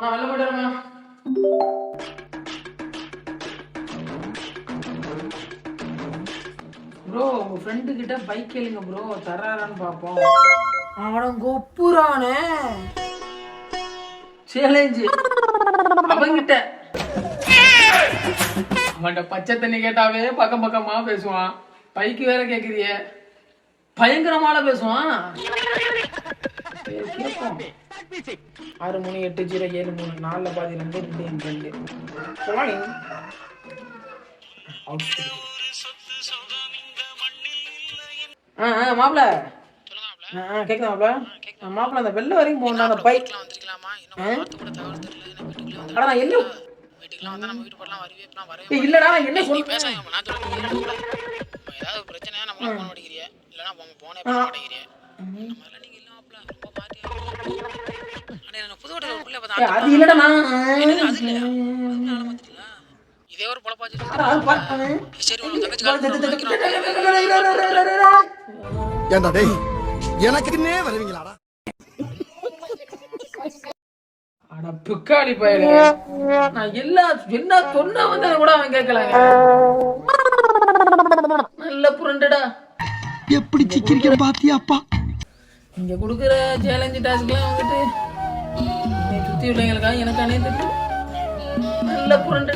நான் வெளில போயிட்டு வரேன் ப்ரோ உங்க ஃப்ரெண்டு கிட்ட பைக் கேளுங்க ப்ரோ தராரான்னு பார்ப்போம். அவன் கொப்புறானே. சேலஞ்சு அவங்கிட்ட அவன்கிட்ட பச்சை தண்ணி கேட்டாவே பக்கம் பக்கமா பேசுவான். பைக்கு வேற கேக்குறியே பயங்கரமால பேசுவான். கேட்போம். ஆறு மூணு எட்டு ஜீரோ ஏழு மூணு நாலுல பாதி ரெண்டு ரெண்டு என் ரெண்டு. போலாங்க ஆ ஆ மாப்பிள ஆ ஆ கேக்குதா மாப்பிள மாப்பிள அந்த வெள்ள வரைக்கும் போகணும் அந்த பைக் அட நான் என்ன நம்ம இல்லடா என்ன கூடாது. நம்ம ஏதாவது ஒரு பிரச்சனையா நம்மள போன் அடிக்கிறிய. இல்லனா போனே புது ஹோட்டல் உள்ள பார்த்தா அது இல்லடா நான் அது இல்லையா அதுக்கு ஆள மாத்திட்டீங்களா இதே ஒரு பொழப்பாச்சு அட, அது பாரு. சரி உங்க தங்கச்சி கால் ஏண்டா டேய் எனக்குன்னே வருவீங்களாடா அட பிக்காளி பயல நான் எல்லா என்ன சொன்ன வந்து கூட அவன் கேட்கலாங்க நல்ல புரண்டடா எப்படி சிக்கிரிக்கிற பாத்தியாப்பா இங்க கொடுக்குற சேலஞ்சு டாஸ்க்லாம் வந்துட்டு சுத்தி உள்ளவங்களுக்காக எனக்கு அணைய தெரியும் நல்ல புரண்டு.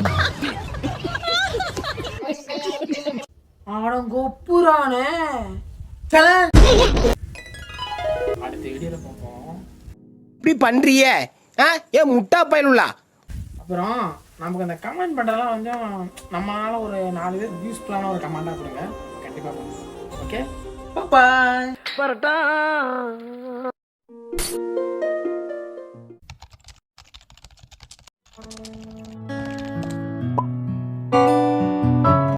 அவன் கொப்புறானே அடுத்த வீடியோல பார்ப்போம். இப்படி பண்றியே? ஏன் முட்டா பயலுள்ளா அப்புறம் நமக்கு அந்த கமெண்ட் பண்ணுறதெல்லாம் கொஞ்சம் நம்மளால ஒரு நாலு பேர் யூஸ்ஃபுல்லான ஒரு கமெண்டாக கொடுங்க. கண்டிப்பாக பண்ணுவோம். Okay bye parotta.